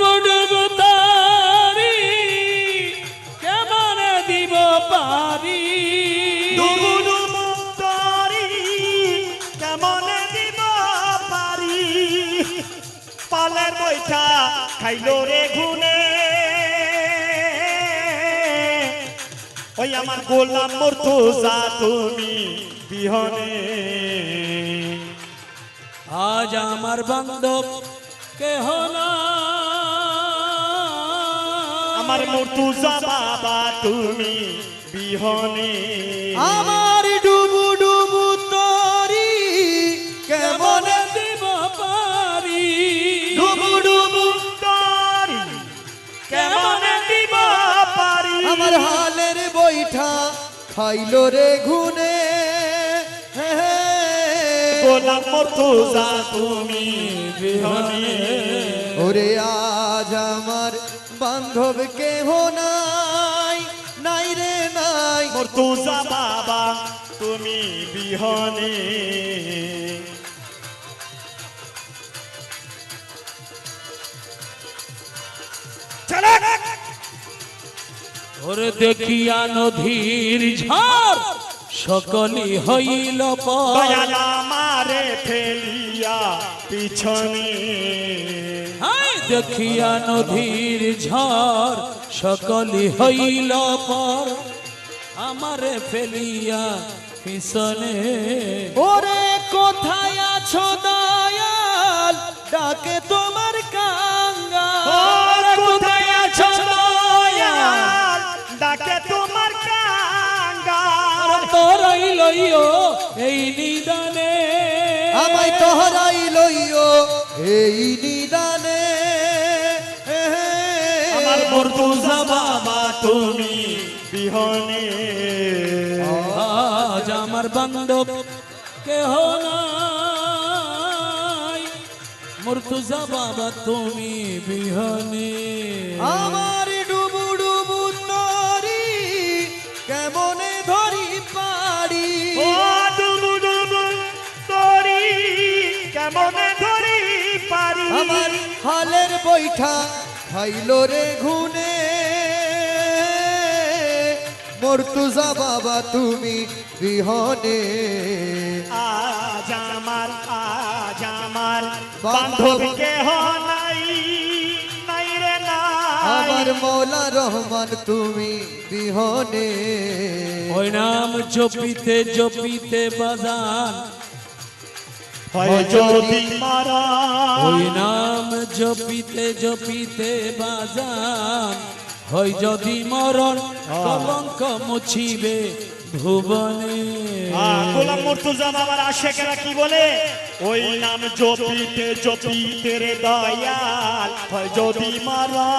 ডুবু ডুবু তারি কেমনে দিব পারি? ডুবু ডুবু তরি কেমনে দিব পারি? পালের বৈঠা খাইলো রে ঘুনে। ওই আমার গোলাম মর্তুজা তুমি বিহনে। আজ আমার বান্ধব কেহ না আমার মর্তুজা বাবা তুমি বিহনে। আমার ডুবু ডুবু তরি কেমন দিব পারি? ডুবু ডুবু তরি কেমনে দিব পারি? আমার হালের বৈঠা খাইলো রে ঘুনে। গোলাম মর্তুজা তুমি বিহনে। ওরে আজ আমার বান্ধব কেহ নাই নাই রে নাই। মর্তুজা বাবা তুমি বিহনে। ওরে দেখিয়া নদীর ঝড় সকলি হইল আমারে ফেলিয়া পিছনে। দেখিয়া নদীর ঝড় সকলি হইল পর। আমারে ফেলিয়া পিছনে। ওরে কোথায় আছো দয়াল? ডাকে তোমার কাঙ্গা ওর কোথায় আছো দয়াল? ডাকে তোমার কাঙ্গা তোরাই লইও এই নিদানে। আমায় তোহরাই লইও এই নিদানে মর্তুজা বাবা তুমি বিহনে। আজ আমার বান্ধব কেহ নাই। মুর্তুজা বাবা তুমি বিহনে। আমার ডুবু ডুবু তরি কেমনে ধরি পারি ও ডুবু ডুবু তরি কেমনে ধরি পারি আমার হালের বৈঠা খাইলো রে ঘুনে মর্তুজা বাবা তুমি বিহনে আজ আমার আজ আমার বান্ধব কেহ নাই নাই রে আমার মৌলা রহমান তুমি বিহনে ওই নাম জপিতে জপিতে বাজান। হয় যদি মারা। ওই নাম জপিতে জপিতে বাজান। হয় যদি মরণ কলঙ্ক মুছিবে ভুবনে। গোলাম মুর্তুজা বাবার আশেকেরা কি বলে? ওই নাম জপিতে জপিতে রে দয়াল হয় যদি মারা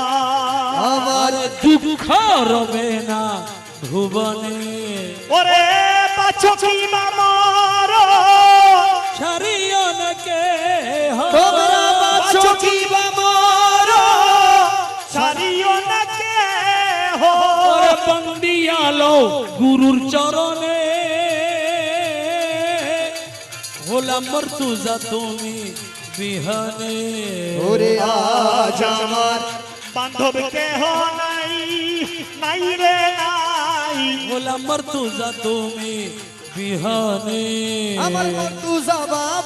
আমার দুঃখ রবে না ভুবনে। ওরে পাছো কি মামর সারিও না কে হো বন্দিয়ালো গুরুর চরণে। গোলাম মর্তুজা তুমি বিহানে। ওরে আজ আমার বান্ধব কেহ নাই নাই রে নাই। গোলাম মর্তুজা তুমি বিহানে। আমার মর্তুজা বাবা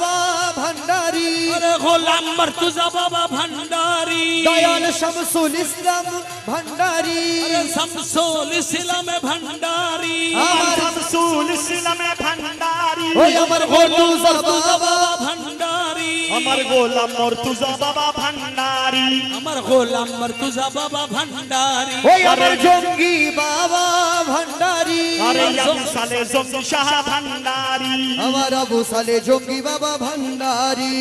ভান্ডারি আরে গোলাম মর্তুজা বাবা ভান্ডারি দয়াল শামসুল ইসলাম ভান্ডারি আরে শামসুল ইসলামে ভান্ডারি আমার শামসুল ইসলামে ভান্ডারি ওই আমার মর্তুজা বাবা ভান্ডারি আমার গোলাম মর্তুজা বাবা ভান্ডারি। আমার গোলাম মর্তুজা বাবা ভান্ডারি। ওই আমার জঙ্গি বাবা ভান্ডারি। আরে আবু সালে জঙ্গি শাহ ভান্ডারি। আমার আবু সালে জঙ্গি বাবা ভান্ডারি।